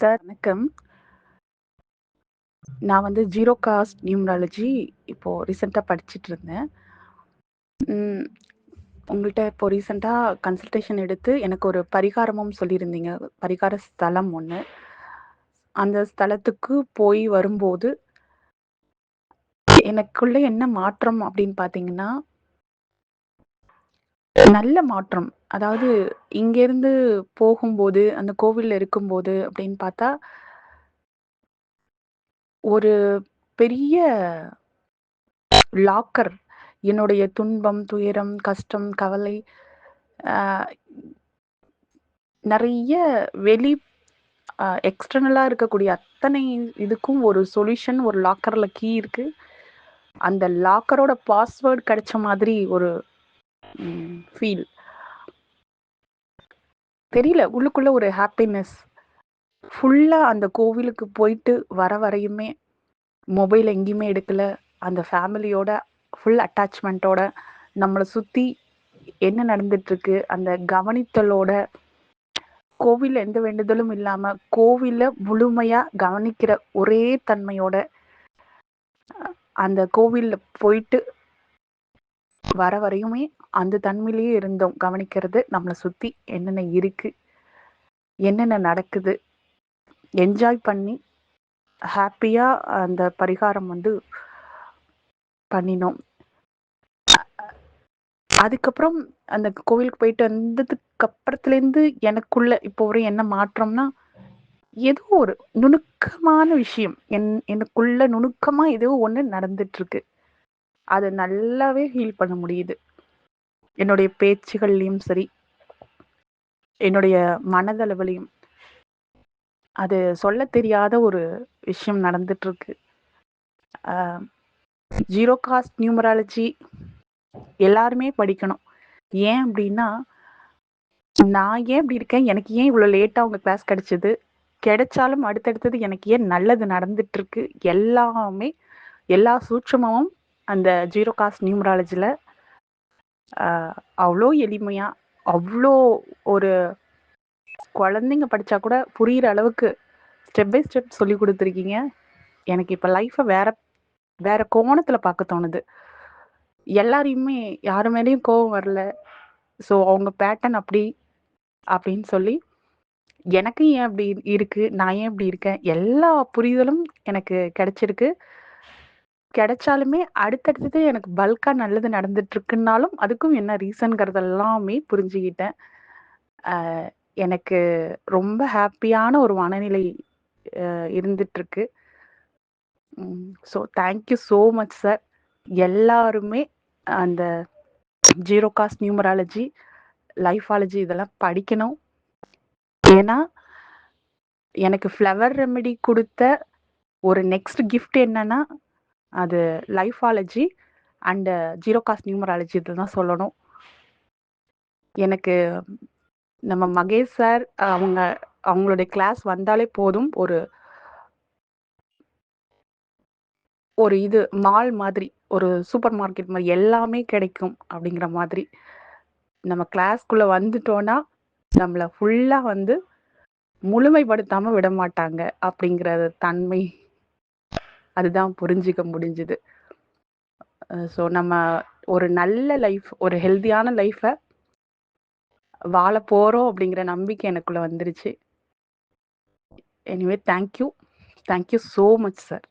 Sir வணக்கம். நான் வந்து ஜீரோ காஸ்ட் நியூமராலஜி இப்போ ரீசெண்டாக படிச்சுட்டு இருந்தேன். உங்கள்கிட்ட இப்போ ரீசெண்டாக கன்சல்டேஷன் எடுத்து எனக்கு ஒரு பரிகாரமும் சொல்லியிருந்தீங்க. பரிகார ஸ்தலம் ஒன்று அந்த ஸ்தலத்துக்கு போய் வரும்போது எனக்குள்ள என்ன மாற்றம் அப்படின்னு பார்த்தீங்கன்னா நல்ல மாற்றம். அதாவது இங்கேருந்து போகும்போது, அந்த கோவில்ல இருக்கும்போது அப்படின்னு பார்த்தா ஒரு பெரிய லாக்கர். என்னுடைய துன்பம், துயரம், கஷ்டம், கவலை நிறைய வெளி அ எக்ஸ்டர்னலா இருக்கக்கூடிய அத்தனை இதுக்கும் ஒரு சொல்யூஷன் ஒரு லாக்கர்ல கீ இருக்கு. அந்த லாக்கரோட பாஸ்வேர்டு கிடைச்ச மாதிரி ஒரு Mm. ஃபீல். தெரியல. உள்ளுக்குள்ள ஒரு ஹாப்பினஸ். ஃபுல்லா அந்த கோவிலுக்கு போயிட்டு வர வரையுமே மொபைல் எங்கேயுமே எடுக்கல. அந்த ஃபேமிலியோட ஃபுல் அட்டாச்மெண்ட்டோட நம்மளை சுத்தி என்ன நடந்துட்டுருக்கு, அந்த கவனித்தலோட கோவில் எந்த வேண்டுதலும் இல்லாம, கோவில முழுமையா கவனிக்கிற ஒரே தன்மையோட அந்த கோவில்ல போயிட்டு வர வரையுமே அந்த தன்மையிலேயே இருந்தோம். கவனிக்கிறது நம்மளை சுத்தி என்னென்ன இருக்கு, என்னென்ன நடக்குது, என்ஜாய் பண்ணி ஹாப்பியா அந்த பரிகாரம் வந்து பண்ணினோம். அதுக்கப்புறம் அந்த கோவிலுக்கு போயிட்டு வந்ததுக்கு அப்புறத்துலேருந்து எனக்குள்ள இப்போ ஒரு என்ன மாற்றம்னா, ஏதோ ஒரு நுணுக்கமான விஷயம். என் எனக்குள்ள நுணுக்கமா ஏதோ நடந்துகிட்டு இருக்கு அதை நல்லாவே ஹீல் பண்ண முடியுது. என்னுடைய பேச்சுகள்லையும் சரி. என்னுடைய மனதளவுலையும் அது சொல்ல தெரியாத ஒரு விஷயம் நடந்துட்டு இருக்கு ஜீரோ காஸ்ட் நியூமராலஜி எல்லாருமே படிக்கணும். ஏன் அப்படின்னா, நான் ஏன் இப்படி இருக்கேன்? எனக்கு ஏன் இவ்வளோ லேட்டா உங்க கிளாஸ் கிடைச்சது? கிடைச்சாலும் அடுத்தடுத்தது எனக்கு ஏன் நல்லது நடந்துட்டுருக்கு? எல்லாமே எல்லா சூட்சமும் அந்த ஜீரோ காஸ்ட் நியூமராலஜியில் அவ்வளோ எளிமையாக அவ்வளோ ஒரு குழந்தைங்க படித்தா கூட புரிகிற அளவுக்கு ஸ்டெப் பை ஸ்டெப் சொல்லி கொடுத்துருக்கீங்க எனக்கு இப்போ லைஃப்பை வேற வேற கோணத்தில் பார்க்க தோணுது. எல்லாரையுமே யாரு மேலேயும் கோவம் வரல. ஸோ அவங்க பேட்டர்ன் அப்படி அப்படின்னு சொல்லி, எனக்கு ஏன் அப்படி இருக்கு? நான் ஏன் இப்படி இருக்கேன்? எல்லா புரிதலும் எனக்கு கிடைச்சிருக்கு. கிடைச்சாலுமே அடுத்தடுத்தது எனக்கு பல்கா நல்லது நடந்துட்டுருக்குன்னாலும், அதுக்கும் என்ன ரீசன்ங்கிறது எல்லாமே புரிஞ்சுக்கிட்டேன். எனக்கு ரொம்ப ஹாப்பியான ஒரு மனநிலை இருந்துட்டு இருக்கு so thank you so much sir. எல்லாருமே அந்த ஜீரோ காஸ்ட் நியூமராலஜி, லைஃபாலஜி இதெல்லாம் படிக்கணும். ஏன்னா, எனக்கு ஃப்ளவர் ரெமெடி கொடுத்த ஒரு நெக்ஸ்ட் கிஃப்ட் என்னன்னா, அது lifeology and zero cost numerology இதில் தான் சொல்லணும். எனக்கு நம்ம மகேஷ் சார் அவங்க அவங்களுடைய கிளாஸ் வந்தாலே போதும். ஒரு ஒரு இது மால் மாதிரி, ஒரு சூப்பர் மார்க்கெட் மாதிரி எல்லாமே கிடைக்கும் அப்படிங்கிற மாதிரி. நம்ம கிளாஸ்க்குள்ளே வந்துட்டோன்னா நம்மளை ஃபுல்லாக வந்து முழுமைப்படுத்தாமல் விட மாட்டாங்க அப்படிங்கிற தன்மை அதுதான் புரிஞ்சுக்க முடிஞ்சுது ஸோ நம்ம ஒரு நல்ல லைஃப், ஒரு ஹெல்த்தியான லைஃப்பை வாழ போகிறோம் அப்படிங்கிற நம்பிக்கை எனக்குள்ளே வந்துருச்சு. Anyway thank you. Thank you so much sir.